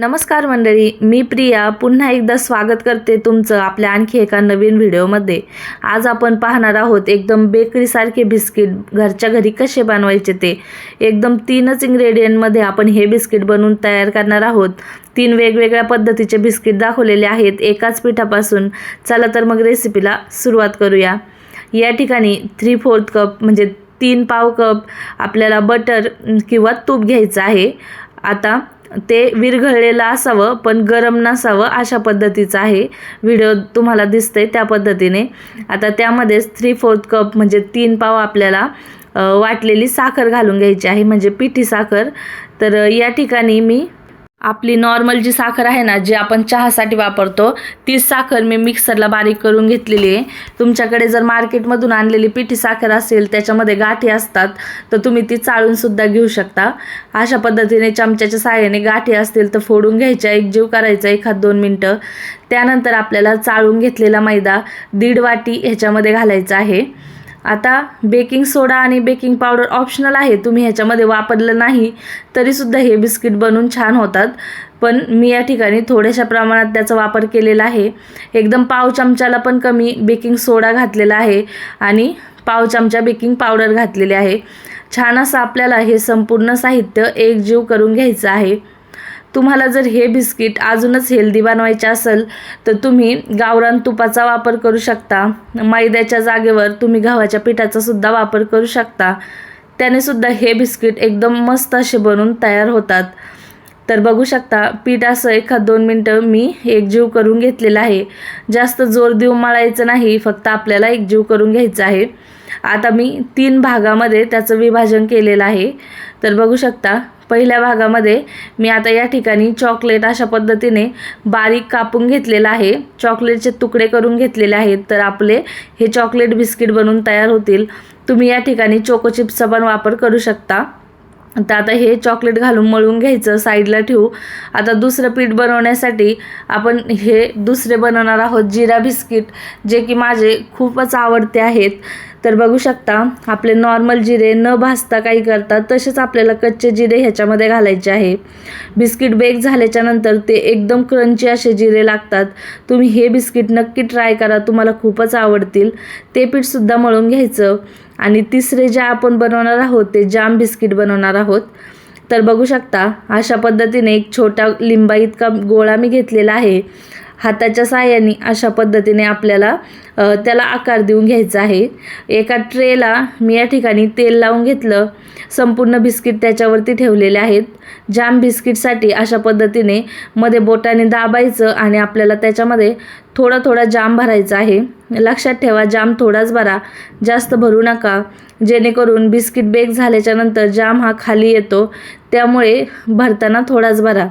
नमस्कार मंडळी मी प्रिया पुन्हा एकदा स्वागत करते तुमचं आपल्या आणखी एका नवीन व्हिडिओमध्ये. आज आपण पाहणार आहोत एकदम बेकरीसारखे बिस्किट घरच्या घरी कसे बनवायचे ते. एकदम तीनच इंग्रेडियंटमध्ये आपण हे बिस्किट बनवून तयार करणार आहोत. तीन वेगवेगळ्या पद्धतीचे बिस्किट दाखवलेले आहेत एकाच पिठापासून. चला तर मग रेसिपीला सुरुवात करूया. या ठिकाणी थ्री फोर्थ कप म्हणजे तीन पाव कप आपल्याला बटर किंवा तूप घ्यायचं आहे. आता ते विरघळलेलं असावं पण गरम नसावं अशा पद्धतीचं आहे व्हिडिओ तुम्हाला दिसतंय त्या पद्धतीने. आता त्यामध्येच थ्री फोर्थ कप म्हणजे तीन पाव आपल्याला वाटलेली साखर घालून घ्यायची आहे म्हणजे पिठी साखर. तर या ठिकाणी मी आपली नॉर्मल जी साखर आहे ना जी आपण चहासाठी वापरतो तीच साखर मी मिक्सरला बारीक करून घेतलेली आहे. तुमच्याकडे जर मार्केटमधून आणलेली पिठी साखर असेल त्याच्यामध्ये गाठी असतात तर तुम्ही ती चाळूनसुद्धा घेऊ शकता. अशा पद्धतीने चमच्याच्या साहाय्याने गाठी असतील तर फोडून घ्यायच्या एक जीव करायचा एखाद दोन मिनटं. त्यानंतर आपल्याला चाळून घेतलेला मैदा दीड वाटी ह्याच्यामध्ये घालायचा आहे. आता बेकिंग सोडा आणि बेकिंग पावडर ऑप्शनल आहे. तुम्ही ह्याच्यामध्ये वापरलं नाही तरीसुद्धा हे बिस्किट बनवून छान होतात. पण मी या ठिकाणी थोड्याशा प्रमाणात त्याचा वापर केलेला आहे. एकदम पाव चमच्याला पण कमी बेकिंग सोडा घातलेला आहे आणि पाव चमचा बेकिंग पावडर घातलेली आहे. छान असं आपल्याला हे संपूर्ण साहित्य एकजीव करून घ्यायचं आहे. तुम्हाला जर हे बिस्किट अजूनच हेल्दी बनवायचे असेल तर तुम्ही गावरान तुपाचा वापर करू शकता. मैद्याच्या जागेवर तुम्ही गव्हाच्या पिठाचा सुद्धा वापर करू शकता. त्याने सुद्धा हे बिस्किट एकदम मस्त असे बनून तयार होतात. तर बघू शकता पीठ असं एखाद दोन मिनटं मी एकजीव करून घेतलेलं आहे. जास्त जोर देऊन मळायचं नाही फक्त आपल्याला एकजीव करून घ्यायचं आहे. आता मी तीन भागामध्ये त्याचं विभाजन केलेलं आहे. तर बघू शकता पहिल्या भागामध्ये मी आता या ठिकाणी चॉकलेट अशा पद्धतीने बारीक कापून घेतलेलं आहे. चॉकलेटचे तुकडे करून घेतलेले आहेत. तर आपले हे चॉकलेट बिस्किट बनवून तयार होतील. तुम्ही या ठिकाणी चोको चिप्सचा पण वापर करू शकता. तर आता हे चॉकलेट घालून मळून घ्यायचं. साईडला ठेवू. आता दुसरं पीठ बनवण्यासाठी आपण हे दुसरे बनवणार आहोत जिरा बिस्किट जे की माझे खूपच आवडते आहेत. तर बघू शकता आपले नॉर्मल जिरे न भाजता काही करता तसेच आपल्याला कच्चे जिरे ह्याच्यामध्ये घालायचे आहे. बिस्किट बेक झाल्याच्यानंतर ते एकदम क्रंची असे जिरे लागतात. तुम्ही हे बिस्किट नक्की ट्राय करा तुम्हाला खूपच आवडतील. ते पीठसुद्धा मळून घ्यायचं. आणि तिसरे जे आपण बनवणार आहोत ते जाम बिस्किट बनवणार आहोत. तर बघू शकता अशा पद्धतीने एक छोटा लिंबा इतका गोळा मी घेतलेला आहे. हाताच्या साह्याने अशा पद्धतीने आपल्याला त्याला आकार देऊन घ्यायचा आहे. एका ट्रेला मी या ठिकाणी तेल लावून घेतलं. संपूर्ण बिस्किट त्याच्यावरती ठेवलेले आहेत. जाम बिस्किटसाठी अशा पद्धतीने मध्ये बोटाने दाबायचं आणि आपल्याला त्याच्यामध्ये थोडा थोडा जाम भरायचा आहे. लक्षात ठेवा जाम थोडाच भरा. जास्त भरू नका. जेणेकरून बिस्किट बेक झाल्याच्यानंतर जाम हा खाली येतो. त्यामुळे भरताना थोडाच भरा.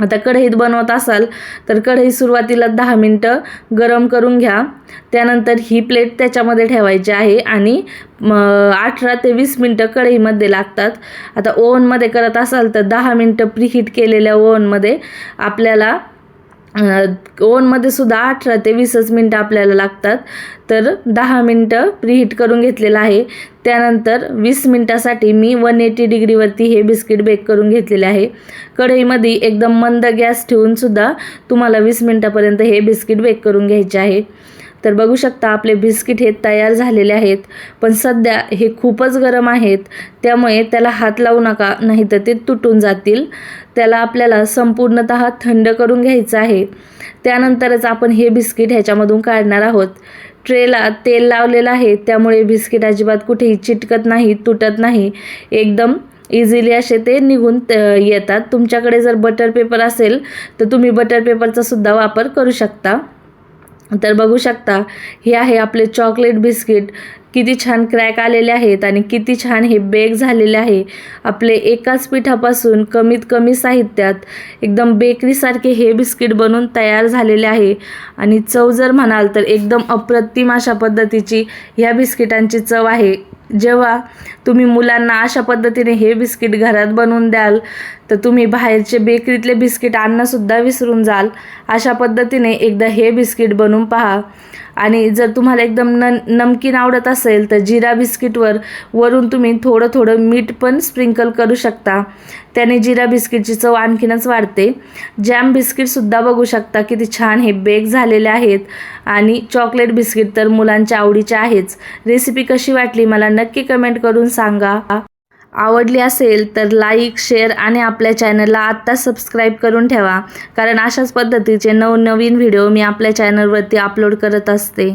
आता कढईत बनवत असाल तर कढई सुरुवातीला दहा मिनटं गरम करून घ्या. त्यानंतर ही प्लेट त्याच्यामध्ये ठेवायची आहे आणि अठरा ते वीस मिनटं कढईमध्ये लागतात. आता ओव्हनमध्ये करत असाल तर दहा मिनटं प्रीहीट केलेल्या ओव्हनमध्ये आपल्याला ओवनमध्ये सुद्धा अठरा ते वीसच मिनटं आपल्याला लागतात. तर दहा मिनटं प्रीहीट करून घेतलेलं आहे. त्यानंतर वीस मिनटासाठी मी वन एटी डिग्रीवरती हे बिस्किट बेक करून घेतलेले आहे. कढईमध्ये एकदम मंद गॅस ठेवूनसुद्धा तुम्हाला वीस मिनटापर्यंत हे बिस्किट बेक करून घ्यायचे आहे. तर बघू शकता आपले बिस्किट हे तयार झालेले आहेत पण सध्या हे खूपच गरम आहेत त्यामुळे त्याला हात लावू नका नाही तर ते तुटून जातील. त्याला आपल्याला संपूर्णत थंड करून घ्यायचं आहे. त्यानंतरच आपण हे बिस्किट ह्याच्यामधून काढणार आहोत. ट्रेला तेल लावलेलं आहे त्यामुळे बिस्किट अजिबात कुठेही चिटकत नाही तुटत नाही. एकदम इझिली असे ते निघून येतात. तुमच्याकडे जर बटर पेपर असेल तर तुम्ही बटर पेपरचा सुद्धा वापर करू शकता. तर बघू शकता हे आहे आपले चॉकलेट बिस्किट किती छान क्रॅक आलेले आहेत आणि किती छान हे बेक झालेले आहे. आपले एकाच पिठापासून कमीत कमी साहित्यात एकदम बेकरीसारखे हे बिस्किट बनून तयार झालेले आहे. आणि चव जर म्हणाल तर एकदम अप्रतिम अशा पद्धतीची ह्या बिस्किटांची चव आहे. जेव्हा तुम्ही मुलांना अशा पद्धतीने हे बिस्किट घरात बनवून द्याल तर तुम्ही बाहेरचे बेकरीतले बिस्किट आणणंसुद्धा विसरून जाल. अशा पद्धतीने एकदा हे बिस्किट बनवून पहा. आणि जर तुम्हाला एकदम न नमकीन आवडत असेल तर जिरा बिस्किटवर वरून तुम्ही थोडं थोडं मीठ पण स्प्रिंकल करू शकता. त्याने जिरा बिस्किटची चव आणखीनच वाढते. जॅम बिस्किटसुद्धा बघू शकता किती छान हे बेक झालेले आहेत. आणि चॉकलेट बिस्किट तर मुलांच्या आवडीचे आहेच. रेसिपी कशी वाटली मला नक्की कमेंट करून सांगा. आवडली असेल तर लाईक शेअर आणि आपल्या चॅनलला आत्ता सबस्क्राईब करून ठेवा. कारण अशाच पद्धतीचे नवनवीन व्हिडिओ मी आपल्या चॅनलवरती अपलोड करत असते.